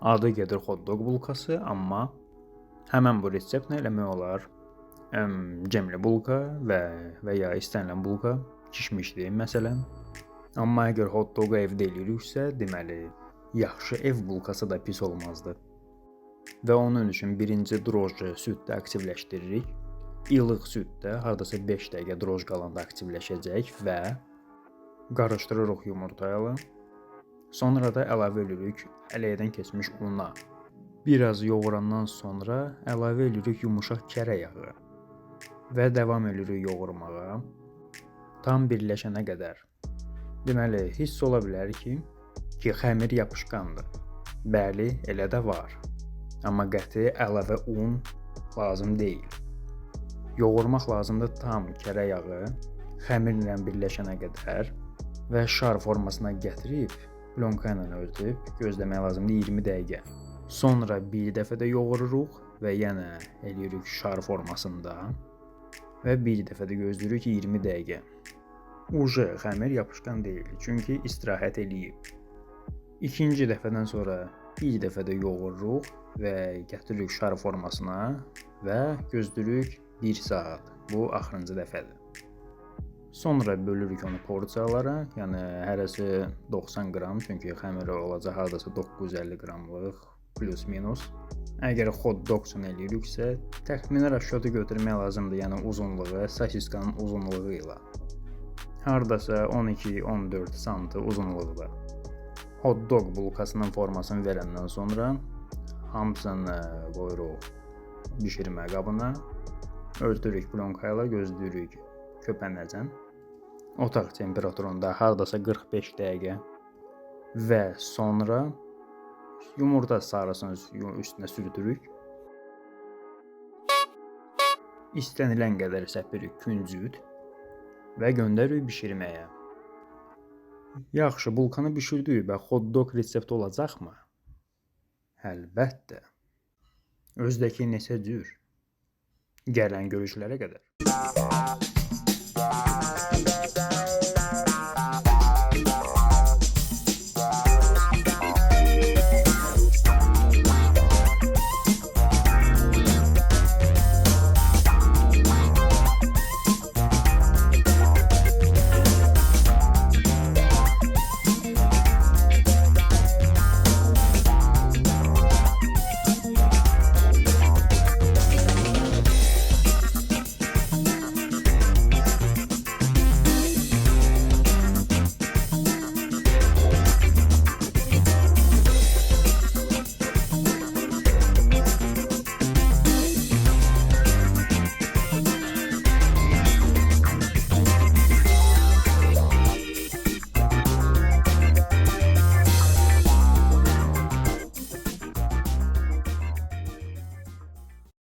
Adı gedir hot dog bulkası, amma həmən bu reseptlə eləmək olar. Əm, cemli bulka və və ya istənilən bulka kişmişdi məsələn. Amma əgər hot dogu evdə eləyiriksə, deməli yaxşı ev bulkası da pis olmazdı. Və onun üçün birinci drojju süddə aktivləşdiririk. İlıq süddə hardasa 5 dəqiqə droj qalanda aktivləşəcək və qarışdırırıq yumurta ilə. Sonra da əlavə edirik əleyhdən keçmiş una. Biraz yoğurandan sonra əlavə edirik yumşaq kərə yağı və davam edirik yoğurmağa tam birləşənə qədər. Deməli, hiss ola bilər ki, ki xəmir yapışqandır. Bəli, elə də var. Amma qəti əlavə un lazım deyil. Yoğurmaq lazımdır tam kərə yağı xəmirlə birləşənə qədər və şar formasına gətirib plonka ilə örtüb gözləmək lazımdır 20 dəqiqə. Sonra bir dəfə də yoğururuq və yenə eləyirik şar formasında və bir dəfə də gözləyirik 20 dəqiqə. Uje xəmir yapışqan deyil, çünki istirahət eləyib. İkinci dəfədən sonra bir dəfə də yoğururuq və gətiririk şar formasına və gözləyirik 1 saat. Bu axırıncı dəfədir. Sonra bölürük onu porsiyalara, yəni hərəsi 90 qram, çünki xəmiri olacaq hardasa 950 qramlıq plus minus. Əgər hot dog üçün eləyiriksə, təxminən rəşatı götürmək lazımdır, yəni uzunluğu, sosiskanın uzunluğu ilə. Hardasa 12-14 sm uzunluğunda. Hot dog bulkasının formasını verəndən sonra hamısını qoyuruq bişirmə qabına. Örtürük plonka ilə gözləyirik köpənəcən. Otaq temperaturunda hardasa 45 dəqiqə və sonra yumurta sarısını üstünə sürtürük. İstənilən qədər səpirik küncüd və göndəririk bişirməyə. Yaxşı, bulkanı bişirdik və hot dog resepti olacaqmı? Əlbəttə. Özdəki neçə cür? Gələn görüşlərə qədər.